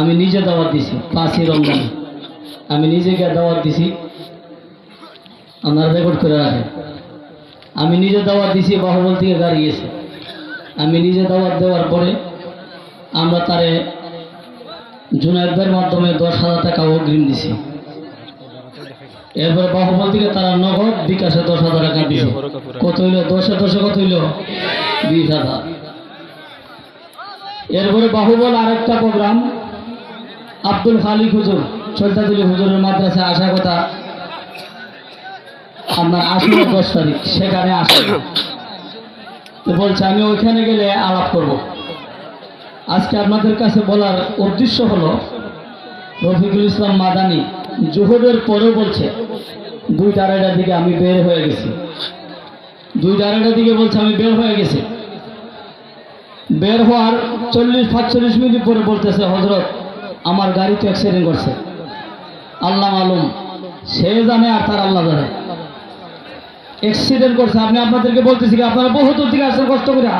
আমি নিজে দাওয়াত দিছি, পাঁচই রমজান। আমি নিজেকে দাওয়াত দিছি আপনারা রেকর্ড করে রাখেন। আমি নিজে দাওয়াত দিছি, বাহুবল থেকে গাড়ি গেছে। আমি নিজে দাওয়াত দেওয়ার পরে আমরা তারে জুনায়দের মাধ্যমে দশ হাজার টাকা অগ্রিম দিছি। এরপর বাহুবল থেকে তারা নগদ বিকাশে দশ হাজার টাকা দিছে। কত হইল? দশে দশে কত হইল? বিশ হাজার। এরপরে বাহুবল আরেকটা প্রোগ্রাম আব্দুল খালিক হুজুর সৈতাদুল হুজুরের মাদ্রাসায় আসার কথা। আপনার আসলে দশ তারিখ, সেখানে আসে। তো বলছে, আমি ওইখানে গেলে আলাপ করব। আজকে আপনাদের কাছে বলার উদ্দেশ্য হলো, রফিকুল ইসলাম মাদানি জোহরের পরেও বলছে, দুই আড়াইটার দিকে আমি বের হয়ে গেছি। দুই আড়াইটার দিকে বলছে, আমি বের হয়ে গেছি। বের হওয়ার চল্লিশ, সাতচল্লিশ মিনিট পরে বলতেছে হজরত আমার গাড়ি তো অ্যাক্সিডেন্ট করছে। আল্লাহ মালুম, সে জানে আর তার আল্লাহ জানে। অ্যাক্সিডেন্ট করছে আপনি আপনাদেরকে বলতেছি আপনারা বহু দূর থেকে আসছেন কষ্ট করে।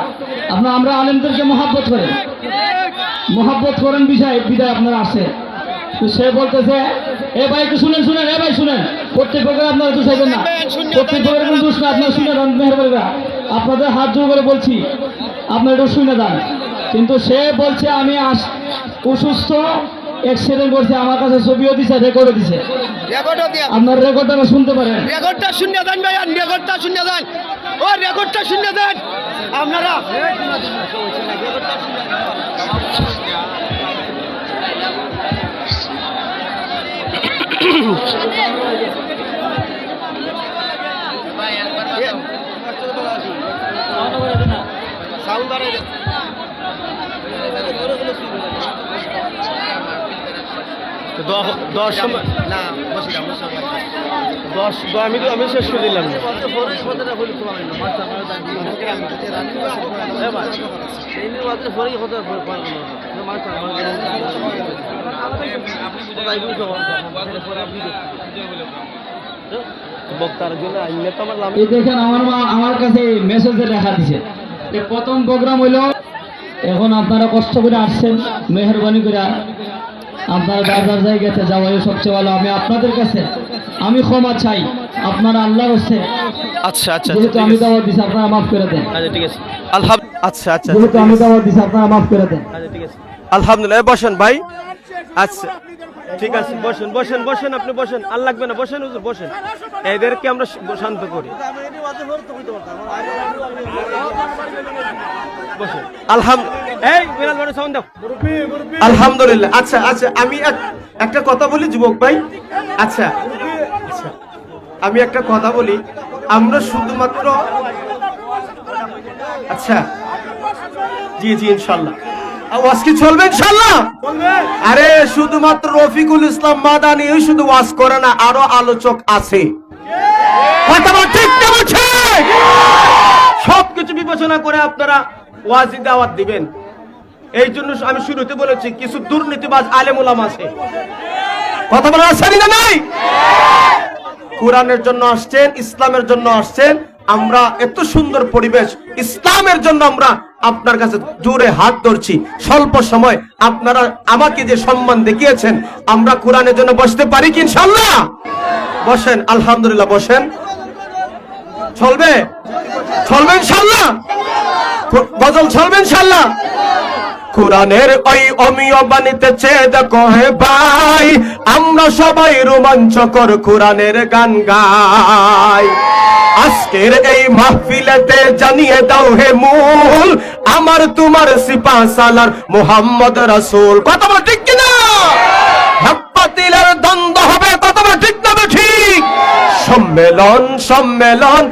আপনারা আমরা আলেমদেরকে মহাব্বত করেন। মহাব্বত করেন বিষয় বিদায় আপনারা আসে তো সে বলতেছে, এ ভাই একটু শুনেন শুনেন, এ ভাই শুনেন। প্রত্যেক প্রকার আপনারা দুষাইবেন না। প্রত্যেক প্রকার কোনো দুষ না, আপনারা শুনে দেন আপনাদের হাত জোর করে বলছি, আপনারা একটু শুনে দেন কিন্তু সে বলছে আমি আস অসুস্থ অ্যাক্সিডেন্ট করছে আমার কাছে ছবিও দিছে রেকর্ডও দিছে। আপনার রেকর্ডটা শুনতে পারেন। রেকর্ডটা শূন্য দেন ভাইয়া রেকর্ডটা শূন্য দেন ও রেকর্ডটা শূন্য দেন আপনারা সাউন্ড বাড়াই দশ সময় না দশ আমি তো আমি শেষ করে দিলাম। আমার দেখেন আমার মা আমার কাছে মেসেজে লেখা দিছে। যে প্রথম প্রোগ্রাম হইল এখন আপনারা কষ্ট করে আসছেন মেহরবানি করে আপনারা যার জায়গাতে যাওয়া সবচেয়ে ভালো। আমি আপনাদের কাছে আমি ক্ষমা চাই। আপনারা আল্লাহর হচ্ছে আচ্ছা আচ্ছা যেহেতু আমি দাওয়াত দিছি আপনারা মাফ করে দেন। আচ্ছা ঠিক আছে। আলহাম আচ্ছা আচ্ছা যেহেতু আমি দাওয়াত দিছি আপনারা মাফ করে দেন। আচ্ছা ঠিক আছে। আলহামদুলিল্লাহ বসেন ভাই। আচ্ছা ঠিক আছে বসেন বসেন বসেন আপনি বসেন। আর লাগবে না বসেন হুজুর বসেন। এদেরকে আমরা শান্ত করি। আলহামদুলিল্লাহ। আচ্ছা আচ্ছা আমি একটা কথা বলি, যুবক ভাই? আচ্ছা আচ্ছা। আমি একটা কথা বলি। আমরা শুধুমাত্র আচ্ছা। জি জি, ইনশাল্লাহ। আওয়াজ কি চলবে, ইনশাল্লাহ? আরে, শুধুমাত্র রফিকুল ইসলাম মাদানি শুধু ওয়াজ করে না, আরও আলোচক আছে। কথা সবকিছু বিবেচনা করে আপনারা ওয়াজি দাওয়াত দিবেন। এই জন্য আমি শুরুতে বলেছি, কিছু দুর্নীতিবাজ আলেম ওলাম আছে। কথা বলা আছে না নাই? কোরআনের জন্য আসছেন, ইসলামের জন্য আসছেন, আমরা এত সুন্দর পরিবেশ, ইসলামের জন্য আমরা আপনার কাছে জোরে হাত ধরছি। স্বল্প সময় আপনারা আমাকে যে সম্মান দেখিয়েছেন, আমরা কোরআনের জন্য বসতে পারি কি ইনশাল্লাহ বসেন, আলহামদুলিল্লাহ বসেন। চলবে? চলবে ইনশাল্লাহ গজল চলবে ইনশাল্লাহ কোরআনের ওই অমিয় বাণীতেছে দেখো হে ভাই, আমরা সবাই রোমাঞ্চকর কোরআনের গান গাই। আজকের এই মাহফিলেতে জানিয়ে দাও হে মূল, আমার তোমার সিপা সালার মোহাম্মদ রাসূল। কথা বল ঠিক কিনা? সম্মেলন সম্মেলন